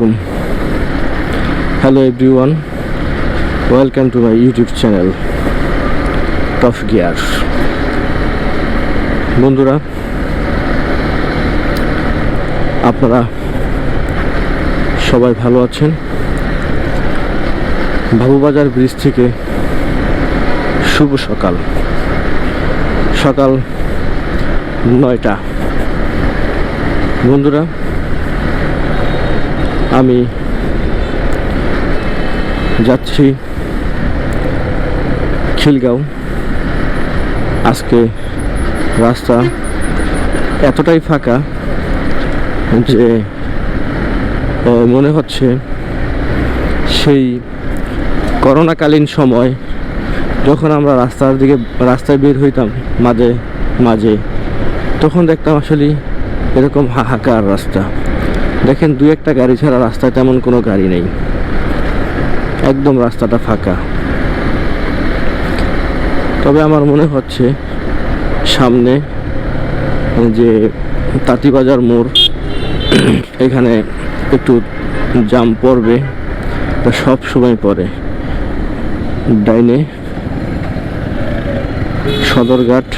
আলাইকুম। Hello everyone welcome to my YouTube channel Top Gear বন্ধুরা, আপনারা সবাই ভালো আছেন? বাবুবাজার ব্রিজ থেকে শুভ সকাল। সকাল নয়টা। বন্ধুরা আমি যাচ্ছি খিলগাঁও। আজকে রাস্তা এতটাই ফাঁকা যে মনে হচ্ছে সেই করোনাকালীন সময় যখন আমরা রাস্তার দিকে, রাস্তায় বের হইতাম মাঝে মাঝে, তখন দেখতাম আসলে এরকম হাহাকার রাস্তা। দেখেন দু একটা গাড়ি ছাড়া রাস্তায় তেমন কোনো গাড়ি নেই। একদম রাস্তাটা ফাঁকা। তবে আমার মনে হচ্ছে সামনে যে তাঁতিবাজার মোড়, এখানে একটু জাম পড়বে তা সব সময় পড়ে। ডাইনে সদরঘাট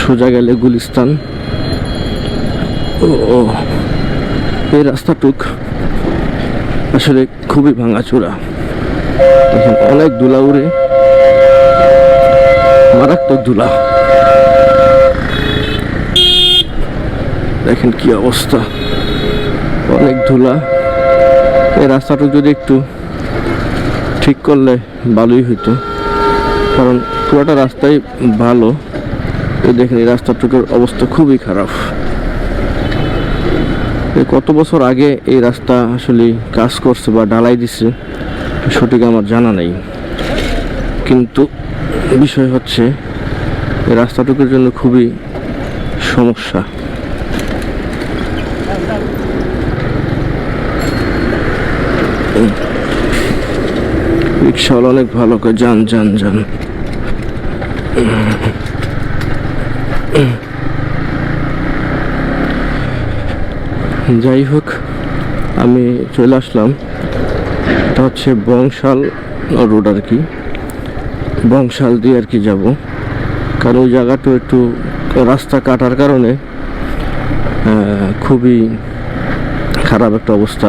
সোজা গেলে গুলিস্তান। ও এই রাস্তাটুক আসলে খুবই ভাঙাচোরা। দেখেন অনেক ধুলা উড়ে, মারাত্মক ধুলা। দেখেন কি অবস্থা। অনেক ধুলা। এই রাস্তাটুক যদি একটু ঠিক করলে ভালোই হইতো। কারণ পুরোটা রাস্তাই ভালো। এই দেখেন এই রাস্তাটুকুর অবস্থা খুবই খারাপ। কত বছর আগে এই রাস্তা আসলে কাজ করছে বা ঢালাই দিছে, সঠিক আমার জানা নেই। কিন্তু বিষয় হচ্ছে, এই রাস্তাটুকুর জন্য খুবই সমস্যা। রিক্সাওয়ালা অনেক ভালো করে যান যান যান। যাই হোক, আমি চলে আসলাম। এটা হচ্ছে বংশাল রোড আর কি। বংশাল দিয়ে আর কি যাব। কারণ ওই জায়গাটা একটু রাস্তা কাটার কারণে খুবই খারাপ একটা অবস্থা।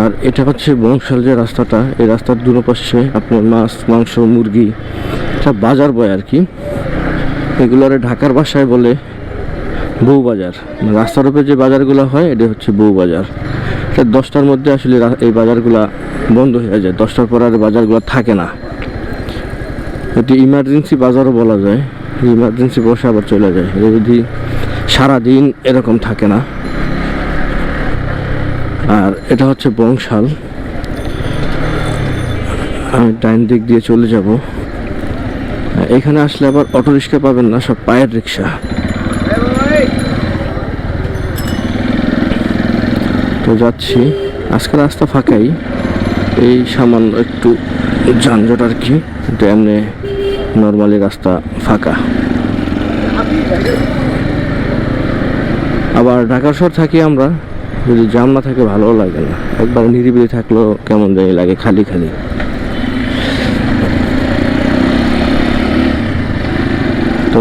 আর এটা হচ্ছে বংশাল যে রাস্তাটা, এই রাস্তার দুনো পাশে আপনার মাছ, মাংস, মুরগি, এটা বাজার বয় আর কি। এগুলোরে ঢাকার বাসায় বলে বউ বাজার মানে রাস্তার উপরে যে বাজারগুলো হয় এটা হচ্ছে বউ বাজার দশটার মধ্যে আসলে এই বাজারগুলা বন্ধ হয়ে যায়। দশটার পর আর বাজারগুলো থাকে না। এটি ইমার্জেন্সি বাজারও বলা যায়। ইমার্জেন্সি বসে আবার চলে যায়। এটা যদি সারাদিন এরকম থাকে না। আর এটা হচ্ছে বংশাল। আমি ডাইন দিক দিয়ে চলে যাব। এখানে আসলে আবার অটো রিক্সা পাবেন না, সব পায়ের রিক্সা। তো যাচ্ছি। আজকে রাস্তা ফাঁকাই। এই সামান্য একটু যানজট আর কি এমনি নর্মালি রাস্তা ফাঁকা। আবার ঢাকার শহর থাকি আমরা, যদি জাম না থাকে ভালো লাগে না। একবার নিরিবিলি থাকলেও কেমন জানি লাগে, খালি খালি। তো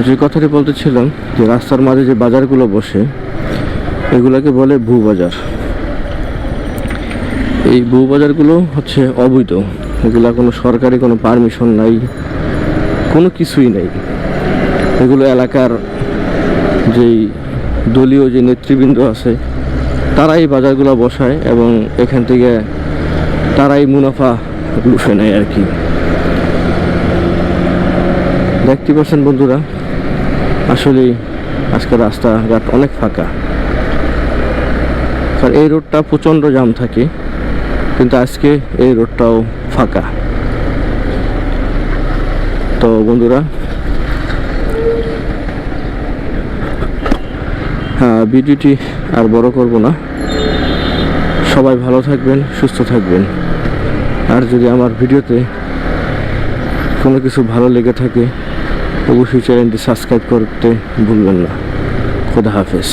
যে কথাটি বলতেছিলাম যে রাস্তার মাঝে যে বাজারগুলো বসে, এগুলাকে বলে ভূ বাজার। এই ভূ বাজারগুলো হচ্ছে অবৈধ। এগুলা কোনো সরকারি কোনো পারমিশন নাই, কোনো কিছুই নেই। এগুলো এলাকার যেই দলীয় যে নেতৃবৃন্দ আছে, তারাই এই বাজারগুলো বসায় এবং এখান থেকে তারাই মুনাফা লুফে নেয় আর কি। দেখতে পাচ্ছেন বন্ধুরা আসলে আজকে রাস্তাঘাট অনেক ফাঁকা। আর এই রোডটা প্রচণ্ড জাম থাকে, কিন্তু আজকে এই রোডটাও ফাঁকা। তো বন্ধুরা হ্যাঁ ভিডিওটি আর বড় করব না। সবাই ভালো থাকবেন, সুস্থ থাকবেন। আর যদি আমার ভিডিওতে কোনো কিছু ভালো লেগে থাকে অবশ্যই চ্যানেলটি সাবস্ক্রাইব করতে ভুলবেন না। খোদা হাফেজ।